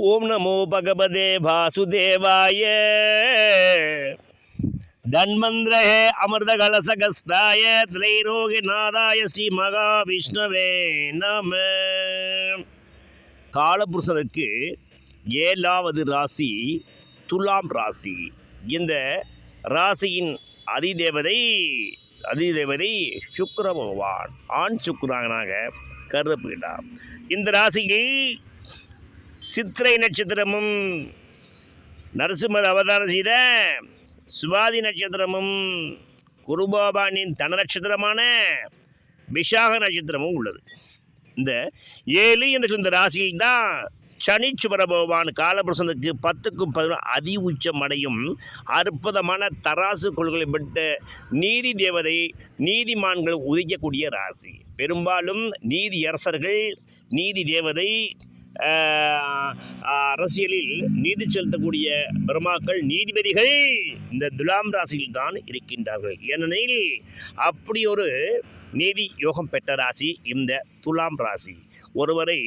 ஓம் நமோ பகவதே வாசுதேவாய. தன்மந்திரஹே அமிர்த கலசகஸ்தாய திரைரோகிநாதாய ஸ்ரீ மகாவிஷ்ணவே நம. காலபுருஷனுக்கு ஏழாவது ராசி துலாம் ராசி. இந்த ராசியின் அதிதேவதை அதிதேவதை சுக்கர பகவான் ஆண் சுக்கிரனாக கருதப்படுகிறார். இந்த ராசியை சித்திரை நட்சத்திரமும் நரசிம்மர் அவதாரம் செய்த சுவாதி நட்சத்திரமும் குருபாபானின் தன நட்சத்திரமான விஷாக நட்சத்திரமும் உள்ளது. இந்த ஏழு என்று இந்த ராசியில் தான் சனிச்சுவர பகவான் காலபுருஷனுக்கு பத்துக்கும் பதினொன்று அதி உச்சம் அடையும். அற்புதமான தராசு கொள்கை பெற்ற நீதி தேவதை நீதிமான்கள் உதிக்கக்கூடிய ராசி. பெரும்பாலும் நீதி அரசர்கள் நீதி தேவதை அரசியலில் நீதி செலுத்தக்கூடிய பெருமாக்கள் நீதிபதிகள் இந்த துலாம் ராசியில் தான் இருக்கின்றார்கள். ஏனெனில் அப்படி ஒரு நீதி யோகம் பெற்ற ராசி இந்த துலாம் ராசி. ஒருவரை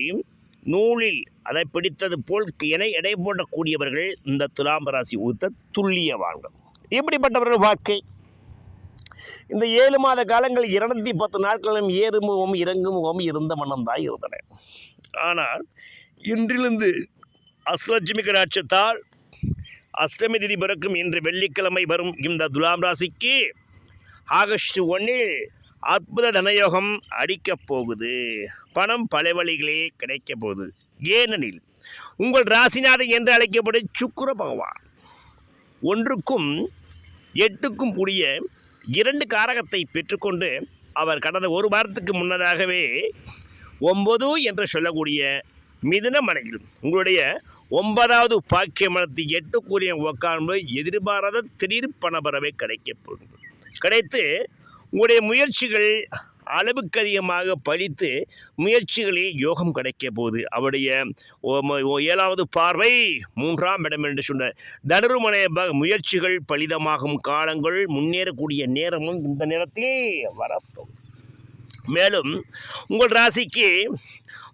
நூலில் அதை பிடித்தது போல் என எடை போடக்கூடியவர்கள் இந்த துலாம் ராசி ஊத்த துல்லியவான்கள் இப்படிப்பட்டவர்கள் வாழ்க்கை. இந்த ஏழு மாத காலங்கள் இரநூத்தி பத்து நாட்களும் ஏறுமுகம் இறங்குமுகம் இருந்த மனம்தான் இருந்தன. ஆனால் இன்றிலிருந்து அஸ்லட்சுமி கடாட்சத்தால் அஷ்டமி திதி பிறக்கும் இன்று வெள்ளிக்கிழமை வரும் இந்த துலாம் ராசிக்கு ஆகஸ்ட் ஒன்றில் அற்புத தனயோகம் அடிக்கப் போகுது. பணம் பல வழிகளே கிடைக்கப் போகுது. ஏனெனில் உங்கள் ராசிநாதன் என்று அழைக்கப்படும் சுக்கிர பகவான் ஒன்றுக்கும் எட்டுக்கும் கூடிய இரண்டு காரகத்தை பெற்றுக்கொண்டு அவர் கடந்த ஒரு வாரத்துக்கு முன்னதாகவே ஒன்பது என்று சொல்லக்கூடிய மிதுன மனையில் உங்களுடைய ஒன்பதாவது பாக்கிய மனத்தை கூறிய உட்கார்ந்து எதிர்பாராத திடீர் பணபரவை கிடைக்கப் போகுது கிடைத்து உங்களுடைய முயற்சிகள் அளவுக்கு அதிகமாக பழித்து முயற்சிகளில் யோகம் கிடைக்க போது அவருடைய ஓ- ஓ- ஏழாவது பார்வை மூன்றாம் இடம் என்று சொன்னார். தனுருமனை முயற்சிகள் பலிதமாகும் காலங்கள் முன்னேறக்கூடிய நேரமும் இந்த நேரத்தில் வரப்போம் மேலும் உங்கள் ராசிக்கு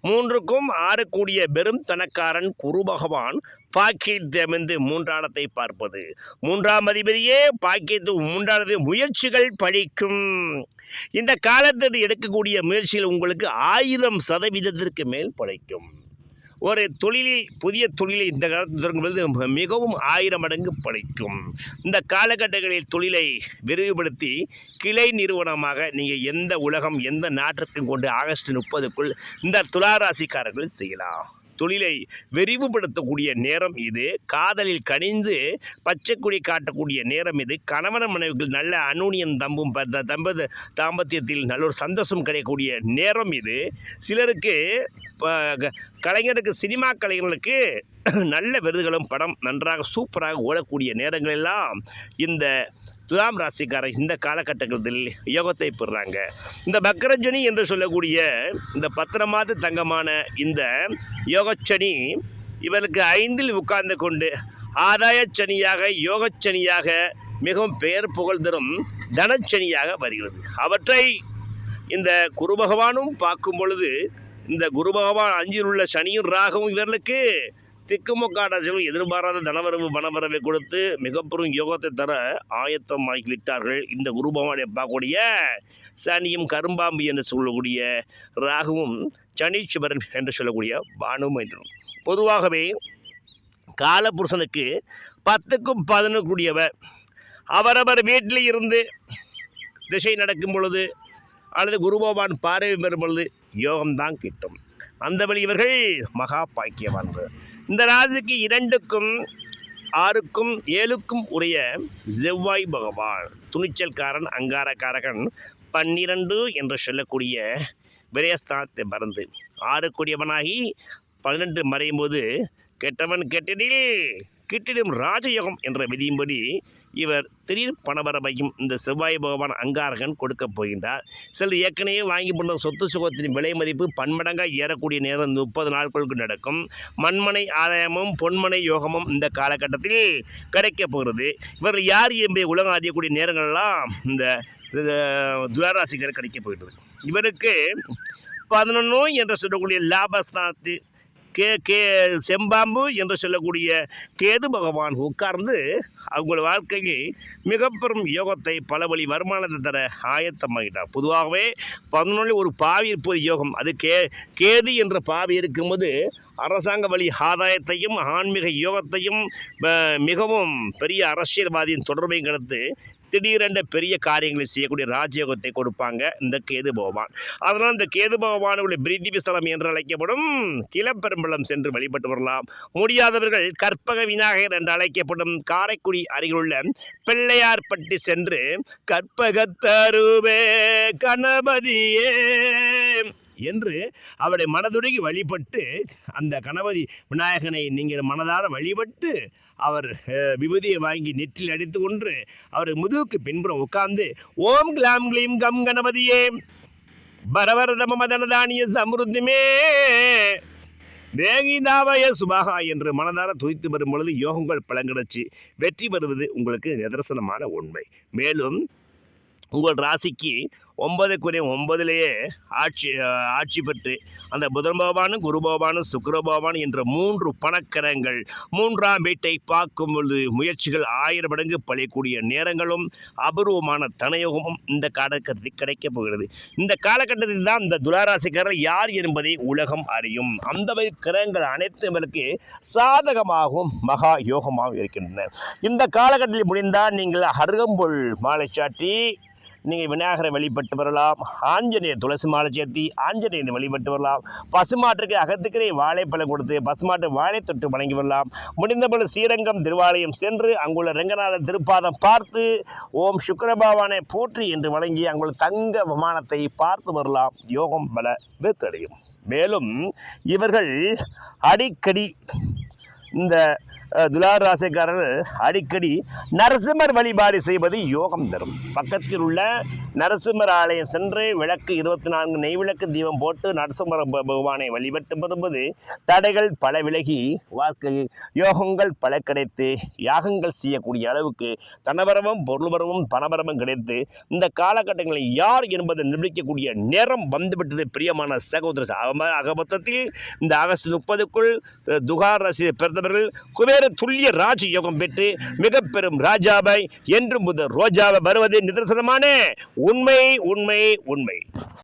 மூன்றுக்கும் ஆறு கூடிய பெரும் தனக்காரன் குரு பகவான் பாக்கியத்தை அமைந்து மூன்றாடத்தை பார்ப்பது. மூன்றாம் அதிபதியே பாக்கியத்து மூன்றாவது முயற்சிகள் பழிக்கும். இந்த காலத்தில் எடுக்கக்கூடிய முயற்சிகள் உங்களுக்கு ஆயிரம் சதவீதத்திற்கு மேல் பழைக்கும். ஒரு தொழிலில் புதிய தொழிலை இந்த காலத்தில் தொடங்கும்போது மிகவும் ஆயிரம் மடங்கு படைக்கும். இந்த காலகட்டங்களில் தொழிலை விரிவுபடுத்தி கிளை நிறுவனமாக நீங்கள் எந்த உலகம் எந்த நாட்டிற்கும் கொண்டு ஆகஸ்ட் முப்பதுக்குள் இந்த துளாராசிக்காரர்கள் செய்யலாம். தொழிலை விரிவுபடுத்தக்கூடிய நேரம் இது. காதலில் கனிந்து பச்சைக்குடி காட்டக்கூடிய நேரம் இது. கணவன் மனைவிகள் நல்ல அநூனியம் தம்பும் ப- தம்பத தாம்பத்தியத்தில் நல்ல ஒரு சந்தோஷம் கிடைக்கக்கூடிய நேரம் இது. சிலருக்கு க- கலைஞருக்கு சினிமா கலைஞர்களுக்கு நல்ல விருதுகளும் படம் நன்றாக சூப்பராக ஓடக்கூடிய நேரங்களெல்லாம் இந்த துலாம் ராசிக்காரர் இந்த காலகட்டத்தில் யோகத்தை பெறுறாங்க இந்த பக்கரஜனி என்று சொல்லக்கூடிய இந்த பத்திரமாத தங்கமான இந்த யோகச்சனி இவருக்கு ஐந்தில் உட்கார்ந்து கொண்டு ஆதாயச்சனியாக யோகச்சனியாக மிகவும் பெயர் புகழ் தரும் தனச்சனியாக வருகிறது. அவற்றை இந்த குரு பகவானும் பார்க்கும் பொழுது இந்த குரு பகவான் அஞ்சில் உள்ள சனியும் ராகவும் இவர்களுக்கு திக்குமுக்காடாசிலும் எதிர்பாராத தனவரவு பணவரவை கொடுத்து மிகப்பெரும் யோகத்தை தர ஆயத்தமாகி விட்டார்கள் இந்த குருபவானை பார்க்கக்கூடிய சனியும் கரும்பாம்பு என்று சொல்லக்கூடிய ராகுவும் சனீஸ்வரன் என்று சொல்லக்கூடிய பானுமைந்தனும் பொதுவாகவே காலபுருஷனுக்கு பத்துக்கும் பதினொன்று கூடியவர் அவரவர் வீட்டில் இருந்து திசை நடக்கும் பொழுது அல்லது குருபவான் பார்வை பெறும் பொழுது யோகம்தான் கிட்டும். அந்த வழி இவர்கள் மகா பாக்கியவான்கள். இந்த ராசிக்கு இரண்டுக்கும் ஆறுக்கும் ஏழுக்கும் உரிய செவ்வாய் பகவான் துணிச்சல்காரன் அங்காரக்காரகன் பன்னிரண்டு என்று சொல்லக்கூடிய விரயஸ்தானத்தை மறந்து ஆறுக்குடியவனாகி பன்னிரெண்டு மறையும் போது கெட்டவன் கெட்டதில் கிட்டிடும் ராஜயோகம் என்ற விதியின்படி இவர் திடீர் பணபரப்பையும் இந்த செவ்வாய் பகவான் அங்காரகன் கொடுக்கப் போகின்றார். சிலர் ஏற்கனவே வாங்கி பண்ண சொத்து சுகத்தின் விலை மதிப்பு பன்மடங்காக ஏறக்கூடிய நேரம் முப்பது நாட்களுக்கு நடக்கும். மண்மனை ஆதாயமும் பொன்மனை யோகமும் இந்த காலகட்டத்தில் கிடைக்கப் போகிறது. இவர்கள் யார் என்பதை உலகம் அறியக்கூடிய நேரங்கள்லாம் இந்த துவாராசிகர் கிடைக்கப் போகிறது இவருக்கு பதினொன்று என்று சொல்லக்கூடிய லாபஸ்தானத்து கே கே செம்பாம்பு என்று சொல்லக்கூடிய கேது பகவான் உட்கார்ந்து அவங்கள வாழ்க்கைக்கு மிக பெரும் யோகத்தை பல வழி வருமானத்தை தர ஆயத்தமாகிட்டார் பொதுவாகவே பதினொன்று ஒரு பாவி இருப்பது யோகம். அது கே கேது என்ற பாவி இருக்கும்போது அரசாங்க வழி ஆதாயத்தையும் ஆன்மீக யோகத்தையும் மிகவும் பெரிய அரசியல்வாதியின் தொடர்பையும் கடந்து திடீரென்ற பெரிய காரியங்களை செய்யக்கூடிய ராஜயோகத்தை கொடுப்பாங்க இந்த கேது பகவான். அதனால் இந்த கேது பகவானுடைய பிரிதிவி ஸ்தலம் என்று அழைக்கப்படும் கிளப்பெரும்பலம் சென்று வழிபட்டு வரலாம். முடியாதவர்கள் கற்பக விநாயகர் என்று அழைக்கப்படும் காரைக்குடி அருகிலுள்ள பிள்ளையார்பட்டி சென்று கற்பகத்தருவே கணபதியே. என்று அவருடைய மனதுருகி வழிபட்டு அந்த கணபதி விநாயகனை நீங்கள் மனதார வழிபட்டு அவர் விபூதியை வாங்கி நெற்றில் அடித்து கொன்று அவர் முதுகுக்கு பின்புறம் உட்கார்ந்து ஓம் கிளாம் கிளீம் கம் கணபதியே பரவரதம மதனதானிய சமிருத்திமே வேகிதாவய சுபாகா என்று மனதார துதித்து வரும் பொழுது யோகங்கள் பழங்கிடச்சு. வெற்றி பெறுவது உங்களுக்கு நிதர்சனமான உண்மை. மேலும் உங்கள் ராசிக்கு ஒன்பதுக்குரிய ஒன்பதிலேயே ஆட்சி ஆட்சி பெற்று அந்த புதன் பகவானும் குரு பகவானும் சுக்கர பகவான் என்ற மூன்று பணக்கரங்கள் மூன்றாம் வீட்டை பார்க்கும் பொழுது முயற்சிகள் ஆயிரம் மடங்கு பழியக்கூடிய நேரங்களும் அபூர்வமான தனயோகமும் இந்த காலகட்டத்தில் கிடைக்கப் போகிறது. இந்த காலகட்டத்தில் தான் இந்த துளாராசிக்காரர் யார் என்பதை உலகம் அறியும். அந்த வகை கிரகங்கள் அனைத்தும் இவருக்கு சாதகமாகவும் மகா யோகமாகவும் இருக்கின்றன. இந்த காலகட்டத்தில் முடிந்தால் நீங்கள் அருகம்புல் மாலை சாட்டி நீங்கள் விநாயகரை வழிபட்டு வரலாம். ஆஞ்சநேயர் துளசி மாலை சேர்த்தி ஆஞ்சநேயரை வழிபட்டு வரலாம். பசுமாட்டுக்கு அகத்துக்கரை வாழைப்பழம் கொடுத்து பசுமாட்டு வாழை தொட்டு வணங்கி வரலாம். முடிந்தபோது ஸ்ரீரங்கம் திருவாலயம் சென்று அங்குள்ள ரங்கநாதர் திருப்பாதம் பார்த்து ஓம் சுக்கரபாவானை போற்றி என்று வணங்கி அங்குள்ள தங்க விமானத்தை பார்த்து வரலாம். யோகம் பல வெத்தடையும் மேலும் இவர்கள் அடிக்கடி இந்த துலார் ராசிக்காரர்கள் அடிக்கடி நரசிம்மர் வழிபாடு செய்வது யோகம் தரும். பக்கத்தில் உள்ள நரசிம்மர் ஆலயம் சென்று விளக்கு இருபத்தி நான்கு நெய் விளக்கு தீபம் போட்டு நரசிம்மர் பகவானை வழிபட்டு வரும்போது தடைகள் பல விலகி வாழ்க்கையில் யோகங்கள் பல கிடைத்து யாகங்கள் செய்யக்கூடிய அளவுக்கு தனபரமும் பொருள்பரமும் பணபரமும் கிடைத்து இந்த காலகட்டங்களில் யார் என்பதை நிரூபிக்கக்கூடிய நேரம் வந்துவிட்டது பிரியமான சகோதர ச- இந்த ஆகஸ்ட் முப்பதுக்குள் துகார் ராசியை பிறந்தவர்கள் குபேர துல்லிய ராஜ யோகம் பெற்று மிக பெரும் ராஜாவை என்றும் முதல் ரோஜாவை வருவது நிதர்சனமான. உண்மை உண்மை உண்மை.